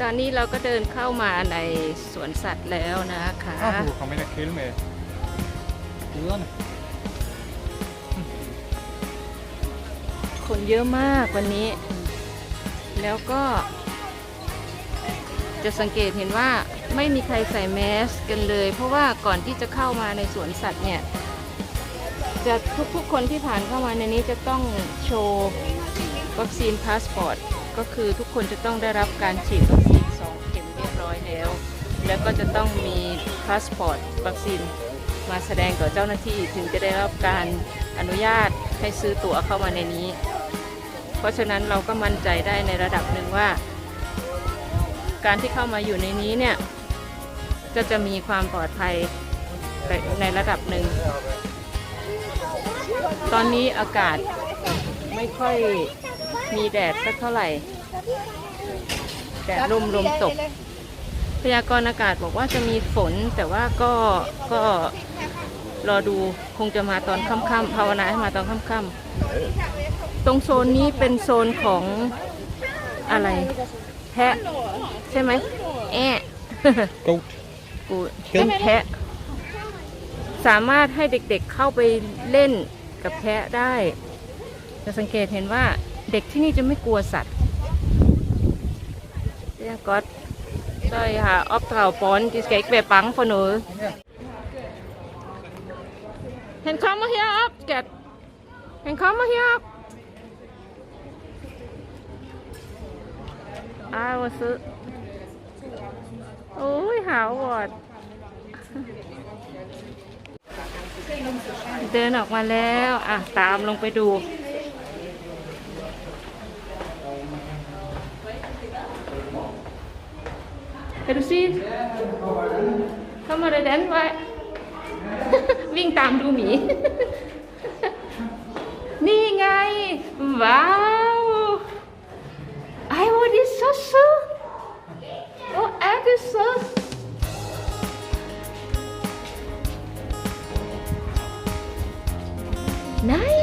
ตอนนี้เราก็เดินเข้ามาในสวนสัตว์แล้วนะคะ Ah, du kan vi kill med. Dyrene. คนเยอะมากวันนี้ แล้วก็ จะสังเกตเห็นว่าไม่มีใครใส่แมสกันเลย เพราะว่าก่อนที่จะเข้ามาในสวนสัตว์เนี่ย จะทุกๆคนที่ผ่านเข้ามาในนี้จะต้องโชว์ วัคซีนพาสปอร์ต ก็คือทุกคนจะต้องได้รับการฉีดวัคซีน ก็จะต้องมีพาสปอร์ตวัคซีนมาแสดงต่อเจ้าหน้าที่ถึงจะได้รับการอนุญาตให้ซื้อตั๋วเข้ามาในนี้ เพราะฉะนั้นเราก็มั่นใจได้ในระดับหนึ่งว่า การที่เข้ามาอยู่ในนี้เนี่ย ก็จะมีความปลอดภัยในระดับหนึ่ง ตอนนี้อากาศไม่ค่อยมีแดดสักเท่าไหร่ แดดลมลมตก พยากรณ์อากาศบอกว่าจะมีฝน แต่ว่าก็ก็รอดูคงจะมาตอนค่ำๆภาวนาให้มาตอนค่ำๆตรงโซนนี้เป็นโซนของอะไร แพะ ใช่ไหมแอะ Goat. กูเป็นแพะ สามารถให้เด็กๆเข้าไปเล่นกับแพะได้ จะสังเกตเห็นว่าเด็กที่นี่จะไม่กลัวสัตว์เรียกก็ได้ค่ะออ ฟเทาปอนที่สเก็กเบปังฟนูเห็นคำมาเฮียออฟแกดเห็นคำมาเฮียออฟอ้าวซื้อโอ้ยหาวอดเดินออกมาแล้ว อะ ตามลงไปดู ไปดูสิเข้ามาเลยแดนไว้ วิ่งตามดูหมี นี่ไง ว้าว I want this so soon Oh, Addison. Nej! Hvor